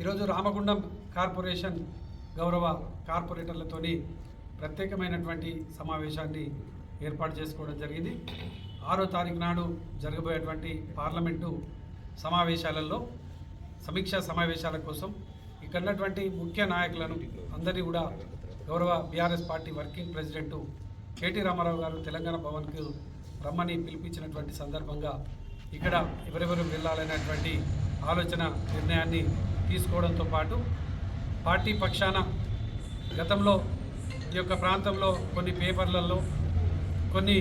ఈరోజు రామగుండం కార్పొరేషన్ గౌరవ కార్పొరేటర్లతోని ప్రత్యేకమైనటువంటి సమావేశాన్ని ఏర్పాటు చేసుకోవడం జరిగింది. ఆరో తారీఖు నాడు జరగబోయేటువంటి పార్లమెంటు సమావేశాలలో సమీక్షా సమావేశాల కోసం ఇక్కడ ఉన్నటువంటి ముఖ్య నాయకులను అందరినీ కూడా గౌరవ BRS party working president KT Rama Rao garu Telangana భవన్కు రమ్మని పిలిపించినటువంటి సందర్భంగా ఇక్కడ ఎవరెవరు వెళ్ళాలనేటువంటి ఆలోచన నిర్ణయాన్ని తీసుకోవడంతో పాటు పార్టీ పక్షాన గతంలో ఈ యొక్క ప్రాంతంలో కొన్ని పేపర్లలో కొన్ని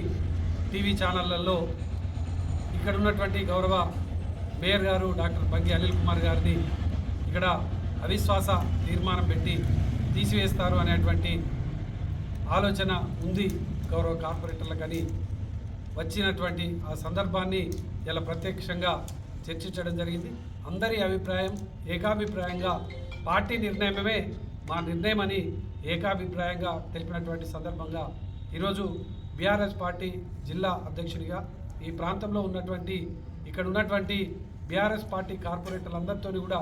టీవీ ఛానళ్ళలో ఇక్కడ ఉన్నటువంటి గౌరవ మేయర్ గారు డాక్టర్ బంగి అనిల్ కుమార్ గారిని ఇక్కడ అవిశ్వాస తీర్మానం పెట్టి తీసివేస్తారు అనేటువంటి ఆలోచన ఉంది గౌరవ కార్పొరేటర్లకని వచ్చినటువంటి ఆ సందర్భాన్ని ఇలా ప్రత్యక్షంగా చర్చించడం జరిగింది. అందరి అభిప్రాయం ఏకాభిప్రాయంగా పార్టీ నిర్ణయమే మా నిర్ణయం అని ఏకాభిప్రాయంగా తెలిపినటువంటి సందర్భంగా ఈరోజు బీఆర్ఎస్ పార్టీ జిల్లా అధ్యక్షుడిగా ఈ ప్రాంతంలో ఉన్నటువంటి ఇక్కడ ఉన్నటువంటి బీఆర్ఎస్ పార్టీ కార్పొరేటర్లందరితో కూడా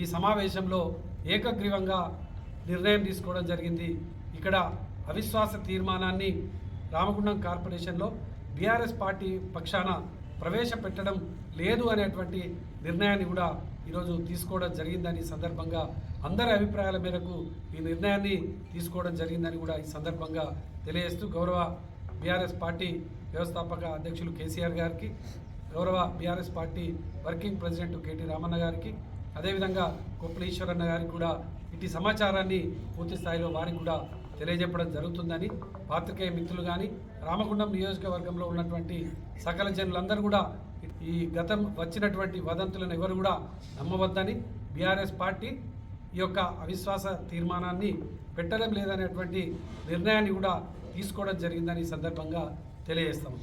ఈ సమావేశంలో ఏకగ్రీవంగా నిర్ణయం తీసుకోవడం జరిగింది. ఇక్కడ అవిశ్వాస తీర్మానాన్ని రామగుండం కార్పొరేషన్లో బీఆర్ఎస్ పార్టీ పక్షాన ప్రవేశపెట్టడం లేదు అనేటువంటి నిర్ణయాన్ని కూడా ఈరోజు తీసుకోవడం జరిగిందని ఈ సందర్భంగా అందరి అభిప్రాయాల మేరకు ఈ నిర్ణయాన్ని తీసుకోవడం జరిగిందని కూడా ఈ సందర్భంగా తెలియజేస్తూ గౌరవ బీఆర్ఎస్ పార్టీ వ్యవస్థాపక అధ్యక్షులు కేసీఆర్ గారికి గౌరవ BRS party working president KT Ramanna గారికి అదేవిధంగా కొప్పుల ఈశ్వరన్న గారికి కూడా ఇటు సమాచారాన్ని పూర్తి స్థాయిలో వారికి కూడా తెలియజెప్పడం జరుగుతుందని పాత్రికేయ మిత్రులు కానీ రామగుండం నియోజకవర్గంలో ఉన్నటువంటి సకల జనులందరూ కూడా ఈ గతం వచ్చినటువంటి వదంతులను ఎవరు కూడా నమ్మవద్దని బీఆర్ఎస్ పార్టీ ఈ యొక్క అవిశ్వాస తీర్మానాన్ని పెట్టడం లేదనేటువంటి నిర్ణయాన్ని కూడా తీసుకోవడం జరిగిందని ఈ సందర్భంగా తెలియజేస్తాము.